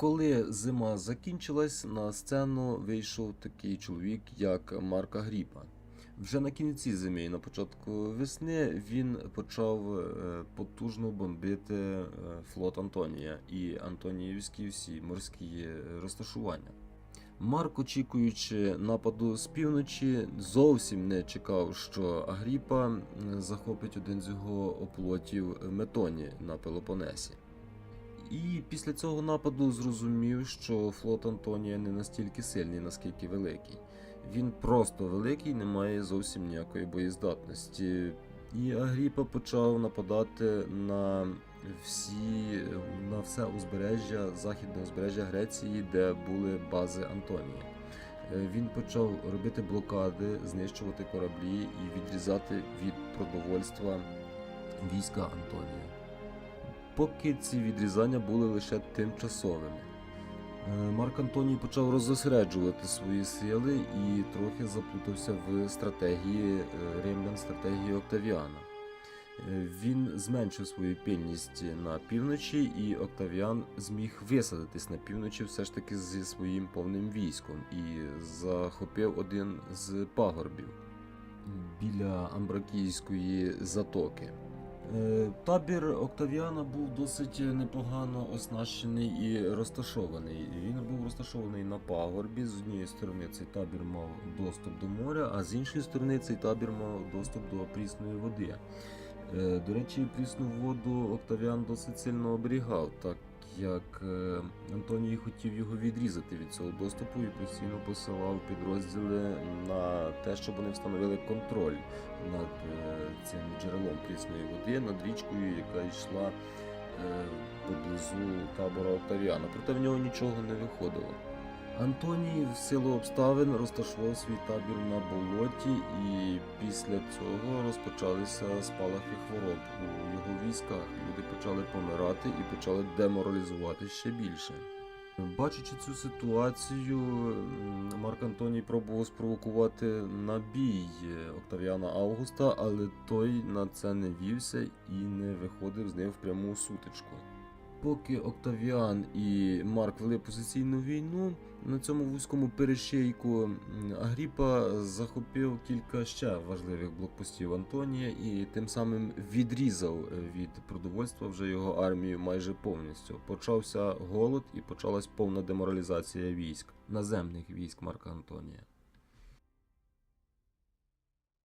Коли зима закінчилась, на сцену вийшов такий чоловік, як Марк Агріпа. Вже на кінці зими і на початку весни він почав е, потужно бомбити е, флот Антонія і Антоніївські всі морські е, розташування. Марк, очікуючи нападу з півночі, зовсім не чекав, що Агріпа захопить один з його оплотів Метоні на Пелопонесі. І після цього нападу зрозумів, що флот Антонія не настільки сильний, наскільки великий. Він просто великий, не має зовсім ніякої боєздатності. І Агріпа почав нападати на всі на все узбережжя, західне узбережжя Греції, де були бази Антонія. Е, Він почав робити блокади, знищувати кораблі і відрізати від продовольства війська Антонія. Поки ці відрізання були лише тимчасовими. Е, Марк Антоній почав роззосереджувати свої сили і трохи заплутався в стратегії е, римлян, стратегії Октавіана. Е, Він зменшив свою пильність на півночі, і Октавіан зміг висадитись на півночі все ж таки зі своїм повним військом і захопив один з пагорбів біля Амбракійської затоки. Е, Табір Октавіана був досить непогано оснащений і розташований. Він був розташований на пагорбі. З однієї сторони цей табір мав доступ до моря, а з іншої сторони цей табір мав доступ до прісної води. Е, До речі, прісну воду Октавіан досить сильно оберігав, так як е, Антоній хотів його відрізати від цього доступу і постійно посилав підрозділи на те, щоб вони встановили контроль над е, цим джерелом прісної води, над річкою, яка йшла е, поблизу табора Октавіана. Проте в нього нічого не виходило. Антоній в силу обставин розташував свій табір на болоті, і після цього розпочалися спалахи хвороб у його військах. Люди почали помирати і почали деморалізувати ще більше. Бачачи цю ситуацію, Марк Антоній пробував спровокувати набій Октавіана Августа, але той на це не вівся і не виходив з ним в пряму сутичку. Поки Октавіан і Марк вели позиційну війну, на цьому вузькому перешийку Агріпа захопив кілька ще важливих блокпостів Антонія і тим самим відрізав від продовольства вже його армію майже повністю. Почався голод і почалась повна деморалізація військ, наземних військ Марка Антонія.